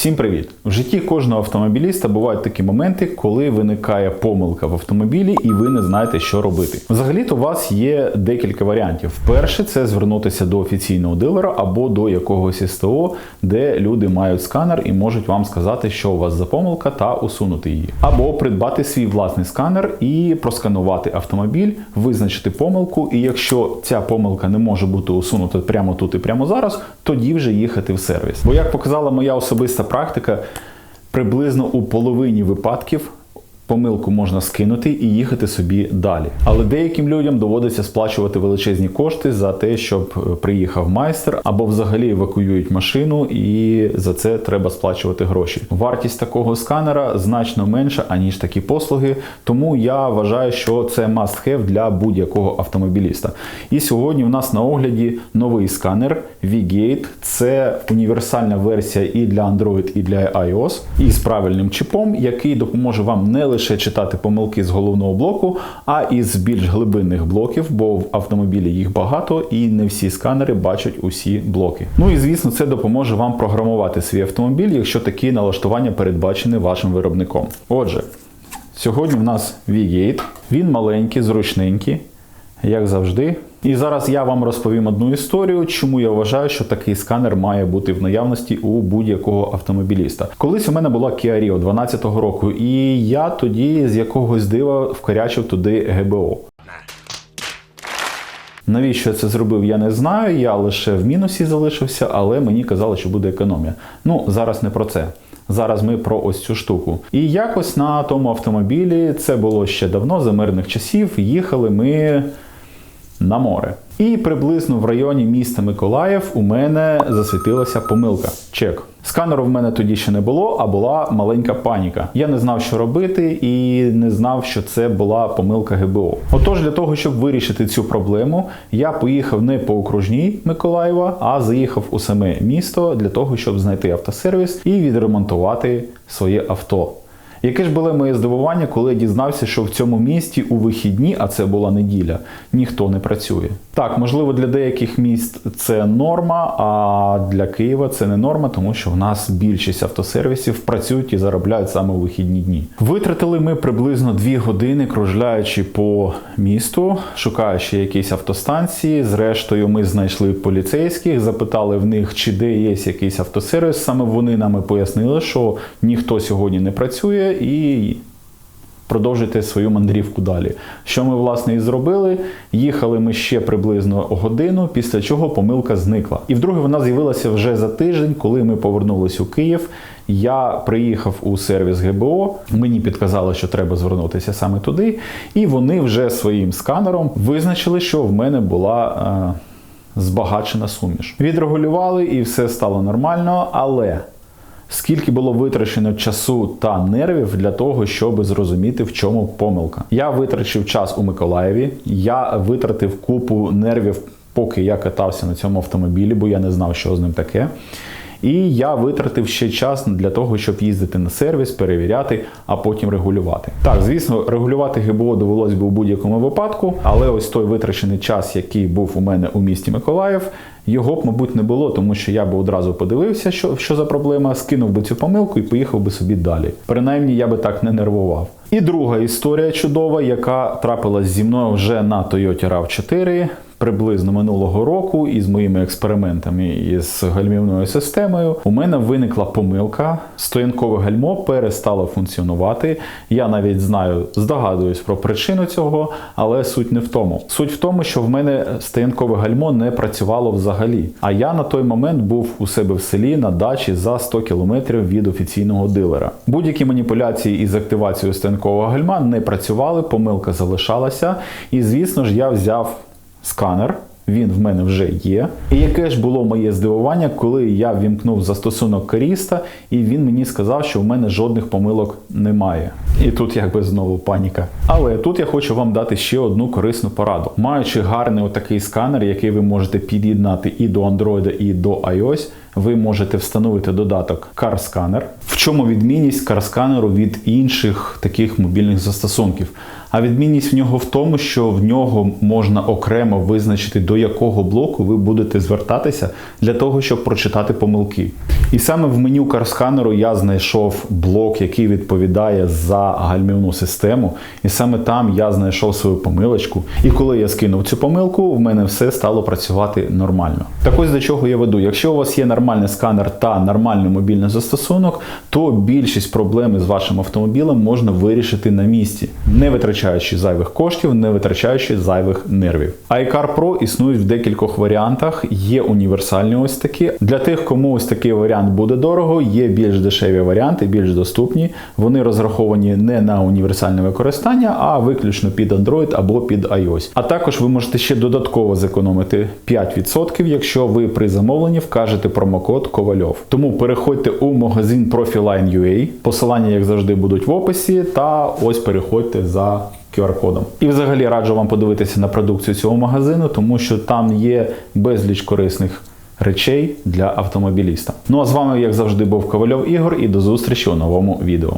Всім привіт! В житті кожного автомобіліста бувають такі моменти, коли виникає помилка в автомобілі і ви не знаєте, що робити. Взагалі-то у вас є декілька варіантів. Перше це звернутися до офіційного дилера або до якогось СТО, де люди мають сканер і можуть вам сказати, що у вас за помилка, та усунути її. Або придбати свій власний сканер і просканувати автомобіль, визначити помилку. І якщо ця помилка не може бути усунута прямо тут і прямо зараз, тоді вже їхати в сервіс. Бо як показала моя особиста практика, приблизно у половині випадків помилку можна скинути і їхати собі далі. Але деяким людям доводиться сплачувати величезні кошти за те, щоб е, приїхав майстер, або взагалі евакуюють машину, і за це треба сплачувати гроші. Вартість такого сканера значно менша, аніж такі послуги. Тому я вважаю, що це must have для будь-якого автомобіліста. І сьогодні в нас на огляді новий сканер V-Gate. Це універсальна версія і для Android, і для iOS, і з правильним чіпом, який допоможе вам не лише читати помилки з головного блоку, а і з більш глибинних блоків, бо в автомобілі їх багато і не всі сканери бачать усі блоки. Ну і звісно, це допоможе вам програмувати свій автомобіль, якщо такі налаштування передбачені вашим виробником. Отже, сьогодні в нас V-Gate. Він маленький, зручненький, як завжди. І зараз я вам розповім одну історію, чому я вважаю, що такий сканер має бути в наявності у будь-якого автомобіліста. Колись у мене була Kia Rio 12-го року, і я тоді з якогось дива вкорячив туди ГБО. Навіщо я це зробив, я не знаю. Я лише в мінусі залишився, але мені казали, що буде економія. Ну, зараз не про це. Зараз ми про ось цю штуку. І якось на тому автомобілі, це було ще давно, за мирних часів, їхали ми на море. І приблизно в районі міста Миколаїв у мене засвітилася помилка. Чек. Сканеру в мене тоді ще не було, а була маленька паніка. Я не знав, що робити, і не знав, що це була помилка ГБО. Отож, для того, щоб вирішити цю проблему, я поїхав не по окружній Миколаєва, а заїхав у саме місто для того, щоб знайти автосервіс і відремонтувати своє авто. Яке ж було моє здивування, коли я дізнався, що в цьому місті у вихідні, а це була неділя, ніхто не працює. Так, можливо, для деяких міст це норма, а для Києва це не норма, тому що в нас більшість автосервісів працюють і заробляють саме у вихідні дні. Витратили ми приблизно 2 години, кружляючи по місту, шукаючи якісь автостанції. Зрештою, ми знайшли поліцейських, запитали в них, чи де є якийсь автосервіс. Саме вони нам пояснили, що ніхто сьогодні не працює і продовжуйте свою мандрівку далі. Що ми, власне, і зробили. Їхали ми ще приблизно годину, після чого помилка зникла. І вдруге вона з'явилася вже за тиждень, коли ми повернулись у Київ. Я приїхав у сервіс ГБО, мені підказали, що треба звернутися саме туди, і вони вже своїм сканером визначили, що в мене була е, збагачена суміш. Відрегулювали і все стало нормально, але скільки було витрачено часу та нервів для того, щоб зрозуміти, в чому помилка. Я витрачив час у Миколаєві, я витратив купу нервів, поки я катався на цьому автомобілі, бо я не знав, що з ним таке. І я витратив ще час для того, щоб їздити на сервіс, перевіряти, а потім регулювати. Так, звісно, регулювати ГБО довелось би у будь-якому випадку, але ось той витрачений час, який був у мене у місті Миколаїв, його б, мабуть, не було, тому що я би одразу подивився, що, що за проблема, скинув би цю помилку і поїхав би собі далі. Принаймні, я би так не нервував. І друга історія чудова, яка трапилась зі мною вже на Toyota RAV4 приблизно минулого року, із моїми експериментами із гальмівною системою, у мене виникла помилка. Стоянкове гальмо перестало функціонувати. Я навіть знаю, здогадуюсь про причину цього, але суть не в тому. Суть в тому, що в мене стоянкове гальмо не працювало взагалі. А я на той момент був у себе в селі на дачі за 100 кілометрів від офіційного дилера. Будь-які маніпуляції із активацією стоянкового гальма не працювали, помилка залишалася. І звісно ж, я взяв сканер. Він в мене вже є. І яке ж було моє здивування, коли я вімкнув застосунок Каріста, і він мені сказав, що в мене жодних помилок немає. І тут якби знову паніка. Але тут я хочу вам дати ще одну корисну пораду. Маючи гарний отакий сканер, який ви можете під'єднати і до Android, і до iOS, ви можете встановити додаток CarScanner. В чому відмінність CarScanner від інших таких мобільних застосунків? А відмінність в нього в тому, що в нього можна окремо визначити, до якого блоку ви будете звертатися для того, щоб прочитати помилки. І саме в меню CarScanner я знайшов блок, який відповідає за гальмівну систему, і саме там я знайшов свою помилочку. І коли я скинув цю помилку, в мене все стало працювати нормально. Так ось до чого я веду. Якщо у вас є нормальний сканер та нормальний мобільний застосунок, то більшість проблем з вашим автомобілем можна вирішити на місці, не витрачаючи зайвих коштів, не витрачаючи зайвих нервів. iCar Pro існують в декількох варіантах. Є універсальні ось такі. Для тих, кому ось такий варіант буде дорого, є більш дешеві варіанти, більш доступні. Вони розраховані не на універсальне використання, а виключно під Android або під iOS. А також ви можете ще додатково зекономити 5%, якщо ви при замовленні вкажете промокод Ковальов. Тому переходьте у магазин Profiline.ua. Посилання, як завжди, будуть в описі, та ось переходьте за QR-кодом. І взагалі раджу вам подивитися на продукцію цього магазину, тому що там є безліч корисних речей для автомобіліста. Ну а з вами, як завжди, був Ковальов Ігор, і до зустрічі у новому відео.